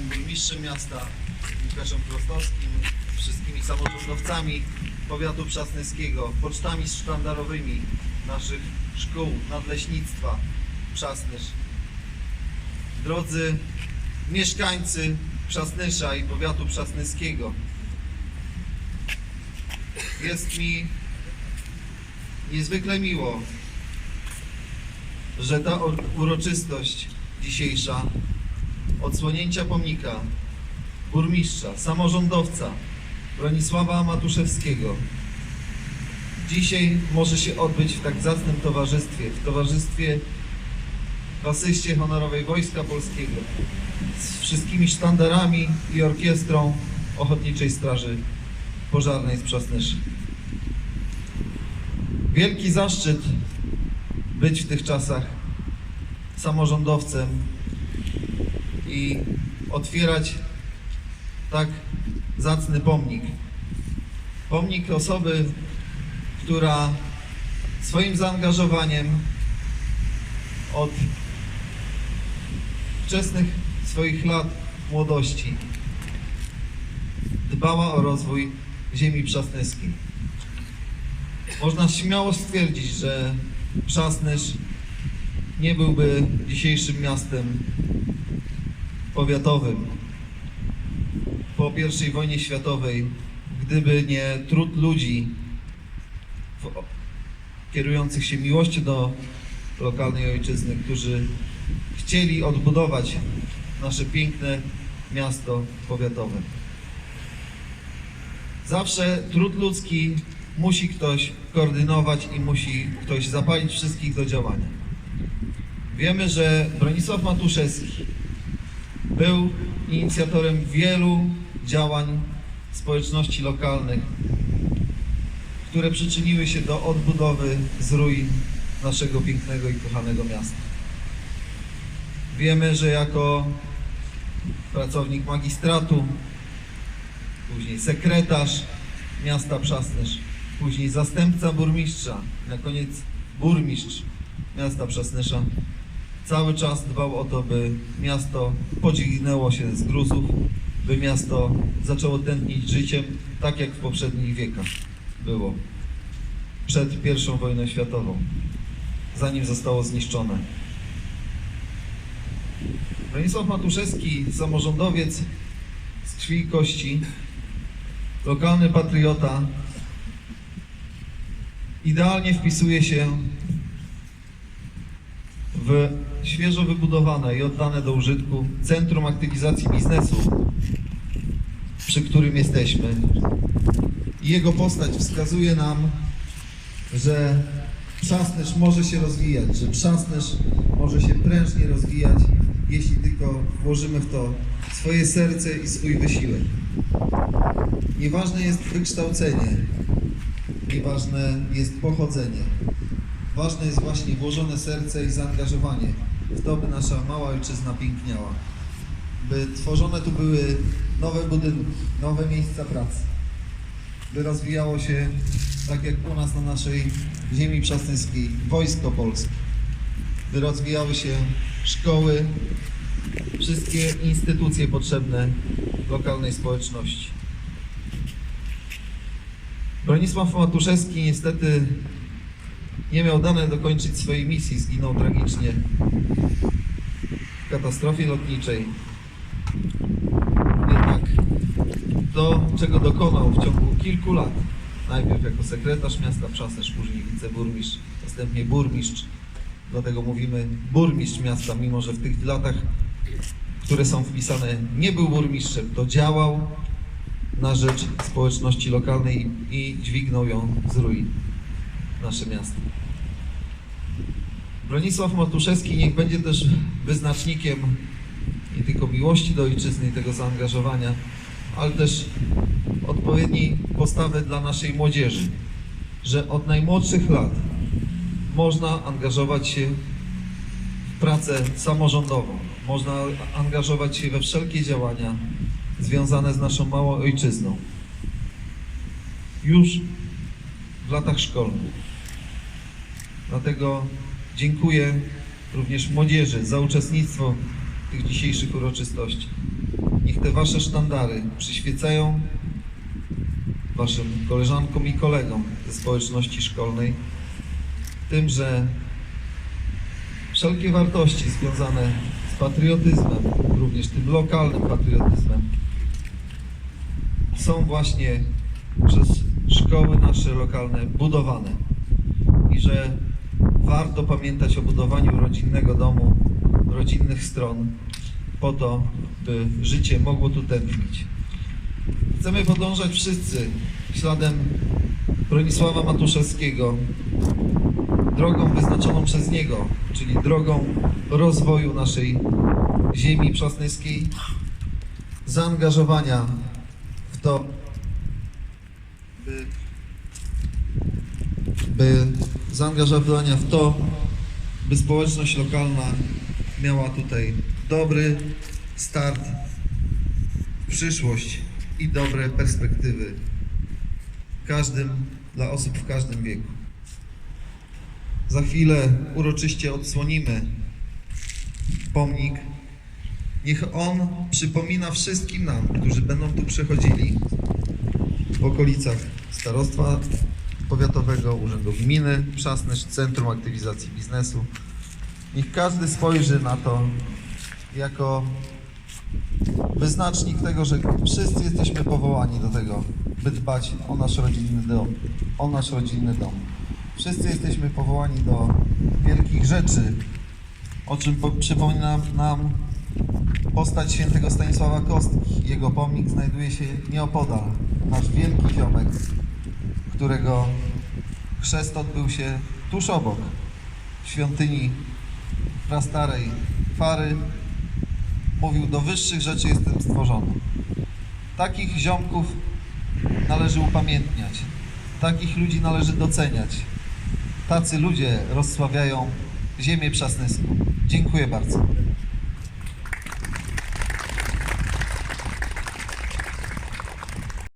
panem burmistrzem miasta, Łukaszem Prostowskim, wszystkimi samorządowcami powiatu przasnyskiego, pocztami sztandarowymi naszych szkół, nadleśnictwa Przasnysz. Drodzy mieszkańcy Przasnysza i powiatu przasnyskiego, jest mi niezwykle miło, że ta ur- uroczystość dzisiejsza odsłonięcia pomnika burmistrza, samorządowca Bronisława Matuszewskiego dzisiaj może się odbyć w tak zacnym towarzystwie, w towarzystwie w honorowej Wojska Polskiego z wszystkimi sztandarami i orkiestrą Ochotniczej Straży Pożarnej z Przasnyszy. Wielki zaszczyt być w tych czasach samorządowcem i otwierać tak zacny pomnik. Pomnik osoby, która swoim zaangażowaniem od wczesnych swoich lat młodości dbała o rozwój ziemi przasnyskiej. Można śmiało stwierdzić, że Przasnysz nie byłby dzisiejszym miastem powiatowym po I wojnie światowej, gdyby nie trud ludzi w- kierujących się miłością do lokalnej ojczyzny, którzy chcieli odbudować nasze piękne miasto powiatowe. Zawsze trud ludzki musi ktoś koordynować i musi ktoś zapalić wszystkich do działania. Wiemy, że Bronisław Matuszewski był inicjatorem wielu działań społeczności lokalnych, które przyczyniły się do odbudowy z ruin naszego pięknego i kochanego miasta. Wiemy, że jako pracownik magistratu, później sekretarz miasta Przasnysz, później zastępca burmistrza, na koniec burmistrz miasta Przasnysza, cały czas dbał o to, by miasto podźwignęło się z gruzów, by miasto zaczęło tętnić życiem, tak jak w poprzednich wiekach było. Przed I wojną światową, zanim zostało zniszczone. Bronisław Matuszewski, samorządowiec z krwi i kości, lokalny patriota, idealnie wpisuje się w świeżo wybudowane i oddane do użytku Centrum Aktywizacji Biznesu, przy którym jesteśmy. Jego postać wskazuje nam, że Przasnysz może się rozwijać, że Przasnysz może się prężnie rozwijać, jeśli tylko włożymy w to swoje serce i swój wysiłek. Nieważne jest wykształcenie, nieważne jest pochodzenie. Ważne jest właśnie włożone serce i zaangażowanie w to, by nasza mała ojczyzna piękniała. By tworzone tu były nowe budynki, nowe miejsca pracy. By rozwijało się, tak jak u nas na naszej ziemi przasnyskiej, wojsko polskie. By rozwijały się szkoły, wszystkie instytucje potrzebne lokalnej społeczności. Bronisław Matuszewski niestety nie miał dane dokończyć swojej misji, zginął tragicznie w katastrofie lotniczej. Jednak to, czego dokonał w ciągu kilku lat, najpierw jako sekretarz miasta Przasnysz, później wiceburmistrz, następnie burmistrz, dlatego mówimy burmistrz miasta, mimo że w tych latach, które są wpisane, nie był burmistrzem, to działał na rzecz społeczności lokalnej i dźwignął ją z ruin nasze miasto. Bronisław Matuszewski niech będzie też wyznacznikiem nie tylko miłości do ojczyzny i tego zaangażowania, ale też odpowiedniej postawy dla naszej młodzieży, że od najmłodszych lat można angażować się w pracę samorządową, można angażować się we wszelkie działania związane z naszą małą ojczyzną. Już w latach szkolnych. Dlatego dziękuję również młodzieży za uczestnictwo w tych dzisiejszych uroczystości. Niech te wasze sztandary przyświecają waszym koleżankom i kolegom ze społeczności szkolnej tym, że wszelkie wartości związane z patriotyzmem, również tym lokalnym patriotyzmem, są właśnie przez szkoły nasze lokalne budowane i że warto pamiętać o budowaniu rodzinnego domu, rodzinnych stron po to, by życie mogło tu tętnić. Chcemy podążać wszyscy śladem Bronisława Matuszewskiego, drogą wyznaczoną przez niego, czyli drogą rozwoju naszej ziemi przasnyskiej, zaangażowania w to, by, by zaangażowania w to, by społeczność lokalna miała tutaj dobry start przyszłość i dobre perspektywy każdym, dla osób w każdym wieku. Za chwilę uroczyście odsłonimy pomnik. Niech on przypomina wszystkim nam, którzy będą tu przechodzili w okolicach Starostwa Powiatowego, Urzędu Gminy, Przasnysz, Centrum Aktywizacji Biznesu. Niech każdy spojrzy na to jako wyznacznik tego, że wszyscy jesteśmy powołani do tego, by dbać o nasz rodzinny dom, o nasz rodzinny dom. Wszyscy jesteśmy powołani do wielkich rzeczy, o czym po, przypomina nam postać świętego Stanisława Kostki. Jego pomnik znajduje się nieopodal. Nasz wielki ziomek, którego chrzest odbył się tuż obok świątyni prastarej Fary, mówił, do wyższych rzeczy jestem stworzony. Takich ziomków należy upamiętniać. Takich ludzi należy doceniać. Tacy ludzie rozsławiają ziemię przasnyską. Dziękuję bardzo.